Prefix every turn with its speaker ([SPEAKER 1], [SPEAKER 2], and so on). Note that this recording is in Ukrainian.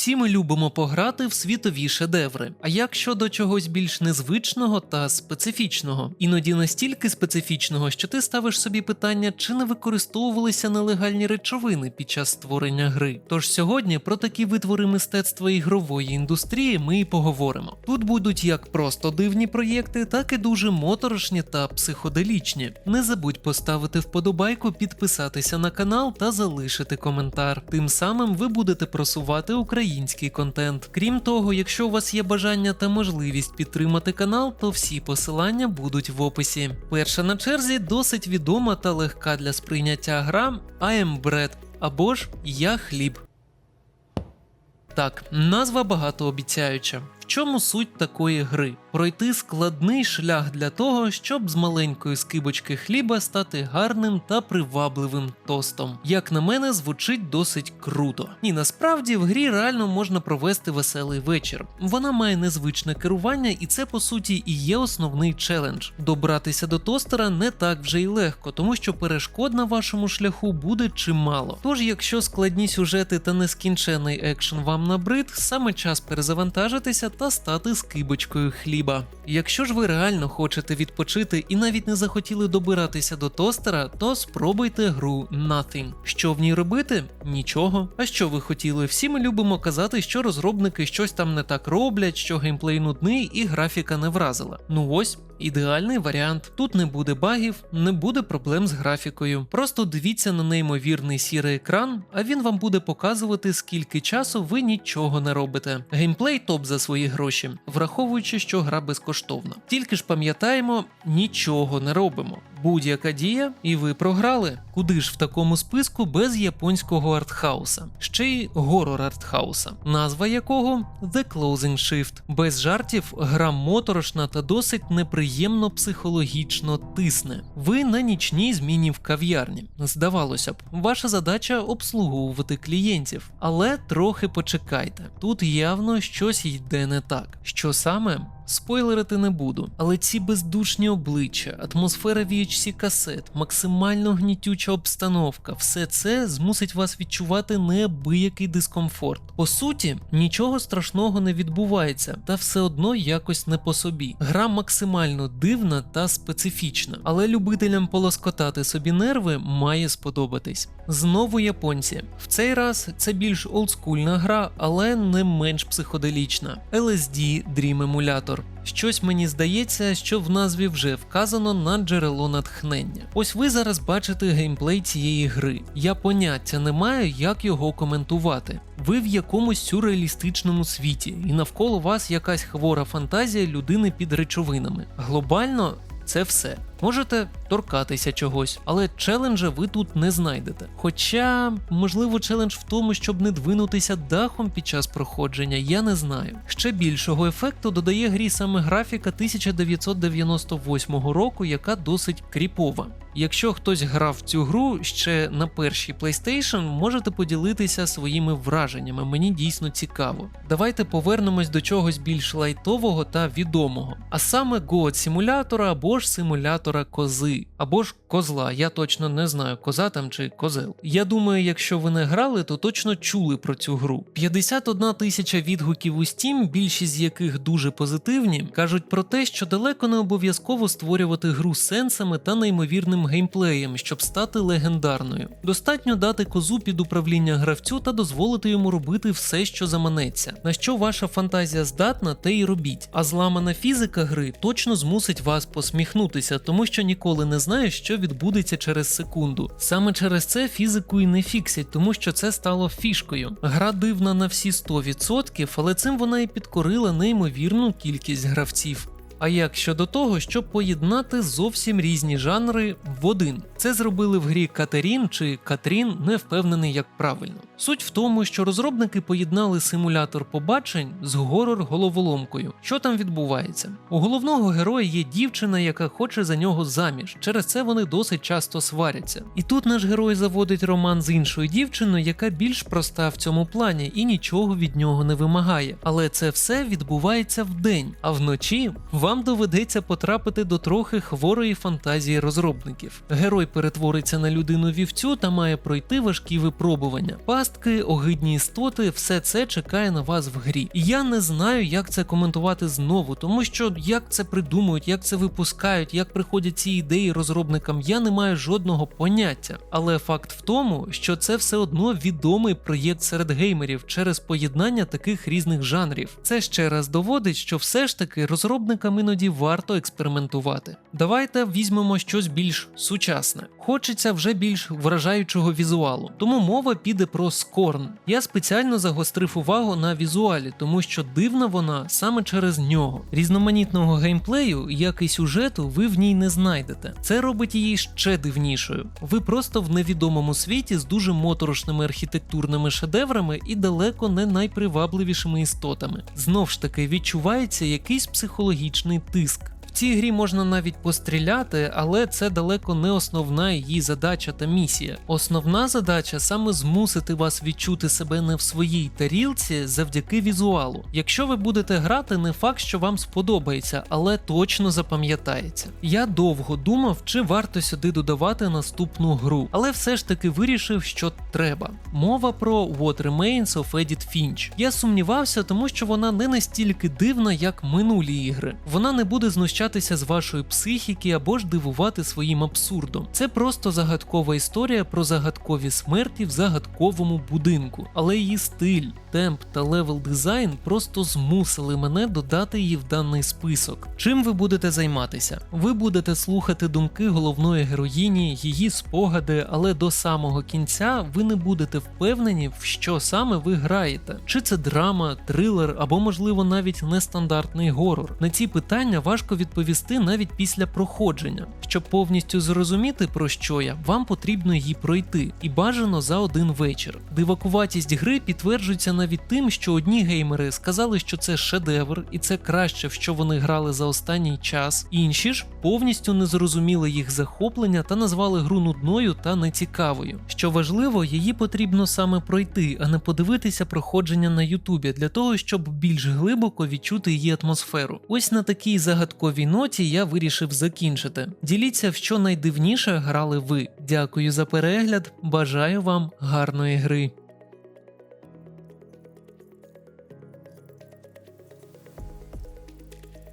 [SPEAKER 1] Всі ми любимо пограти в світові шедеври. А як щодо чогось більш незвичного та специфічного, іноді настільки специфічного, що ти ставиш собі питання, чи не використовувалися нелегальні речовини під час створення гри. Тож сьогодні про такі витвори мистецтва ігрової індустрії ми і поговоримо. Тут будуть як просто дивні проєкти, так і дуже моторошні та психоделічні. Не забудь поставити вподобайку, підписатися на канал та залишити коментар. Тим самим ви будете просувати український контент. Крім того, якщо у вас є бажання та можливість підтримати канал, то всі посилання будуть в описі. Перша на черзі досить відома та легка для сприйняття гра I am Bread або ж Я хліб. Так, назва багатообіцяюча. Чому суть такої гри? Пройти складний шлях для того, щоб з маленької скибочки хліба стати гарним та привабливим тостом. Як на мене, звучить досить круто. Ні, насправді в грі реально можна провести веселий вечір. Вона має незвичне керування, і це по суті і є основний челендж. Добратися до тостера не так вже й легко, тому що перешкод на вашому шляху буде чимало. Тож, якщо складні сюжети та нескінчений екшен вам набрид, саме час перезавантажитися та стати скибочкою хліба. Якщо ж ви реально хочете відпочити і навіть не захотіли добиратися до тостера, то спробуйте гру Nothing. Що в ній робити? Нічого. А що ви хотіли? Всі ми любимо казати, що розробники щось там не так роблять, що геймплей нудний і графіка не вразила. Ну ось. Ідеальний варіант. Тут не буде багів, не буде проблем з графікою. Просто дивіться на неймовірний сірий екран, а він вам буде показувати, скільки часу ви нічого не робите. Геймплей топ за свої гроші, враховуючи, що гра безкоштовна. Тільки ж пам'ятаємо, нічого не робимо. Будь-яка дія, і ви програли. Куди ж в такому списку без японського артхауса, ще й горор артхауса, назва якого The Closing Shift. Без жартів, гра моторошна та досить неприємно психологічно тисне. Ви на нічній зміні в кав'ярні. Здавалося б, ваша задача обслуговувати клієнтів, але трохи почекайте. Тут явно щось йде не так. Що саме? Спойлерити не буду, але ці бездушні обличчя, атмосфера VHC касет, максимально гнітюча обстановка, все це змусить вас відчувати неабиякий дискомфорт. По суті, нічого страшного не відбувається, та все одно якось не по собі. Гра максимально дивна та специфічна, але любителям полоскотати собі нерви має сподобатись. Знову японці. В цей раз це більш олдскульна гра, але не менш психоделічна. LSD Dream Emulator. Щось мені здається, що в назві вже вказано на джерело натхнення. Ось ви зараз бачите геймплей цієї гри. Я поняття не маю, як його коментувати. Ви в якомусь сюрреалістичному світі, і навколо вас якась хвора фантазія людини під речовинами. Глобально це все. Можете торкатися чогось, але челенджа ви тут не знайдете. Хоча, можливо, челендж в тому, щоб не двинутися дахом під час проходження, я не знаю. Ще більшого ефекту додає грі саме графіка 1998 року, яка досить кріпова. Якщо хтось грав цю гру ще на першій PlayStation, можете поділитися своїми враженнями. Мені дійсно цікаво. Давайте повернемось до чогось більш лайтового та відомого, а саме God симулятора або ж симулятора кози, або ж козла. Я точно не знаю, коза там чи козел. Я думаю, якщо ви не грали, то точно чули про цю гру. 51 тисяча відгуків у Steam, більшість з яких дуже позитивні, кажуть про те, що далеко не обов'язково створювати гру сенсами та неймовірним геймплеєм, щоб стати легендарною. Достатньо дати козу під управління гравцю та дозволити йому робити все, що заманеться. На що ваша фантазія здатна, те й робіть. А зламана фізика гри точно змусить вас посміхнутися, тому що ніколи не знаєш, що відбудеться через секунду. Саме через це фізику і не фіксять, тому що це стало фішкою. Гра дивна на всі 100%, але цим вона і підкорила неймовірну кількість гравців. А як щодо того, щоб поєднати зовсім різні жанри в один? Це зробили в грі Катерін чи Катрін, не впевнений як правильно. Суть в тому, що розробники поєднали симулятор побачень з горор головоломкою. Що там відбувається? У головного героя є дівчина, яка хоче за нього заміж. Через це вони досить часто сваряться. І тут наш герой заводить роман з іншою дівчиною, яка більш проста в цьому плані і нічого від нього не вимагає. Але це все відбувається вдень, а вночі вам вам доведеться потрапити до трохи хворої фантазії розробників. Герой перетвориться на людину вівцю та має пройти важкі випробування. Пастки, огидні істоти, все це чекає на вас в грі. Я не знаю, як це коментувати знову, тому що як це придумують, як це випускають, як приходять ці ідеї розробникам, я не маю жодного поняття. Але факт в тому, що це все одно відомий проєкт серед геймерів через поєднання таких різних жанрів. Це ще раз доводить, що все ж таки іноді варто експериментувати. Давайте візьмемо щось більш сучасне. Хочеться вже більш вражаючого візуалу, тому мова піде про Скорн. Я спеціально загострив увагу на візуалі, тому що дивна вона саме через нього. Різноманітного геймплею, як і сюжету, ви в ній не знайдете. Це робить її ще дивнішою. Ви просто в невідомому світі з дуже моторошними архітектурними шедеврами і далеко не найпривабливішими істотами. Знов ж таки відчувається якийсь психологічний тиск. В цій грі можна навіть постріляти, але це далеко не основна її задача та місія. Основна задача саме змусити вас відчути себе не в своїй тарілці завдяки візуалу. Якщо ви будете грати, не факт, що вам сподобається, але точно запам'ятається. Я довго думав, чи варто сюди додавати наступну гру, але все ж таки вирішив, що треба. Мова про What Remains of Edith Finch. Я сумнівався, тому що вона не настільки дивна, як минулі ігри. Вона не буде знущатися з вашої психіки або ж дивувати своїм абсурдом. Це просто загадкова історія про загадкові смерті в загадковому будинку, але її стиль, темп та левел дизайн просто змусили мене додати її в даний список. Чим ви будете займатися? Ви будете слухати думки головної героїні, її спогади, але до самого кінця ви не будете впевнені, в що саме ви граєте. Чи це драма, трилер або, можливо, навіть нестандартний горор. На ці питання важко відповісти навіть після проходження. Щоб повністю зрозуміти про що я, вам потрібно її пройти, і бажано за один вечір. Дивакуватість гри підтверджується навіть тим, що одні геймери сказали, що це шедевр, і це краще, в що вони грали за останній час. Інші ж повністю не зрозуміли їх захоплення та назвали гру нудною та нецікавою. Що важливо, її потрібно саме пройти, а не подивитися проходження на Ютубі для того, щоб більш глибоко відчути її атмосферу. Ось на такій загадковій ноті я вирішив закінчити. Діліться, що найдивніше грали ви. Дякую за перегляд, бажаю вам гарної гри.